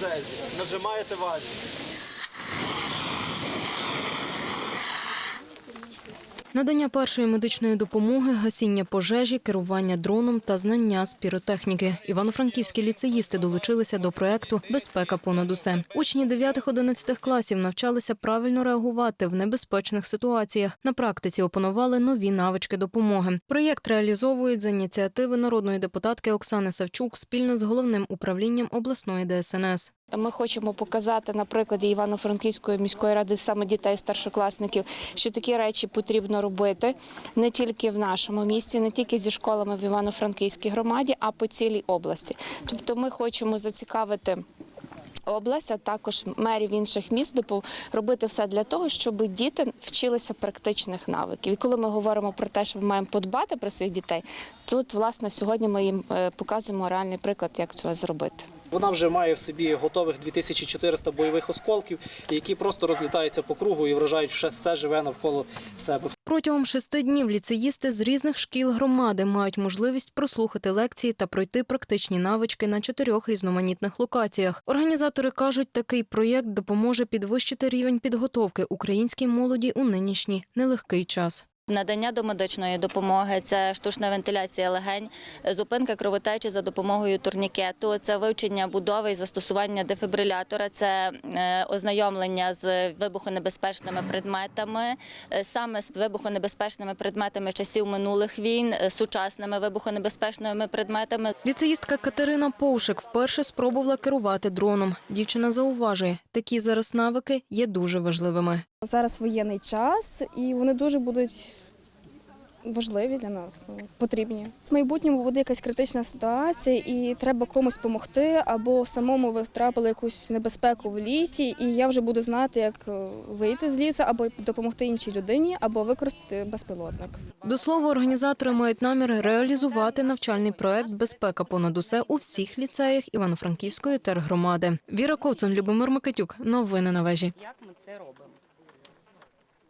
пожежі. Нажимаєте вазі. Надання першої медичної допомоги, гасіння пожежі, керування дроном та знання з піротехніки. Івано-франківські ліцеїсти долучилися до проекту Безпека понад усе. Учні 9-11 класів навчалися правильно реагувати в небезпечних ситуаціях. На практиці опанували нові навички допомоги. Проєкт реалізовують за ініціативи народної депутатки Оксани Савчук спільно з головним управлінням обласної ДСНС. Ми хочемо показати на прикладі Івано-Франківської міської ради саме дітей старшокласників, що такі речі потрібно робити не тільки в нашому місті, не тільки зі школами в Івано-Франківській громаді, а по цілій області. Тобто, ми хочемо зацікавити. Область, а також мерів інших міст робити все для того, щоб діти вчилися практичних навиків. І коли ми говоримо про те, що ми маємо подбати про своїх дітей, тут власне сьогодні ми їм е, показуємо реальний приклад, як цього зробити. Вона вже має в собі готових 2400 бойових осколків, які просто розлітаються по кругу і вражають все живе навколо себе. Протягом шести днів ліцеїсти з різних шкіл громади мають можливість прослухати лекції та пройти практичні навички на чотирьох різноманітних локаціях. Організатори кажуть, такий проєкт допоможе підвищити рівень підготовки українській молоді у нинішній нелегкий час. Надання домедичної допомоги це штучна вентиляція легень, зупинка кровотечі за допомогою турнікету, це вивчення будови і застосування дефібрилятора, це е, ознайомлення з вибухонебезпечними предметами, е, саме з вибухонебезпечними предметами часів минулих війн, е, сучасними вибухонебезпечними предметами. Ліцеїстка Катерина Повшик вперше спробувала керувати дроном. Дівчина зауважує, такі зараз навики є дуже важливими. Зараз воєнний час, і вони дуже будуть важливі для нас, ну, потрібні. В майбутньому буде якась критична ситуація, і треба комусь допомогти, або самому ви втрапили якусь небезпеку в лісі, і я вже буду знати, як е, вийти з лісу, або допомогти іншій людині, або використати безпілотник. До слова, організатори мають намір реалізувати навчальний проект Безпека понад усе у всіх ліцеях Івано-Франківської тергромади. Віра Ковцун, Любомир Микитюк. Новини на вежі. як ми це робимо.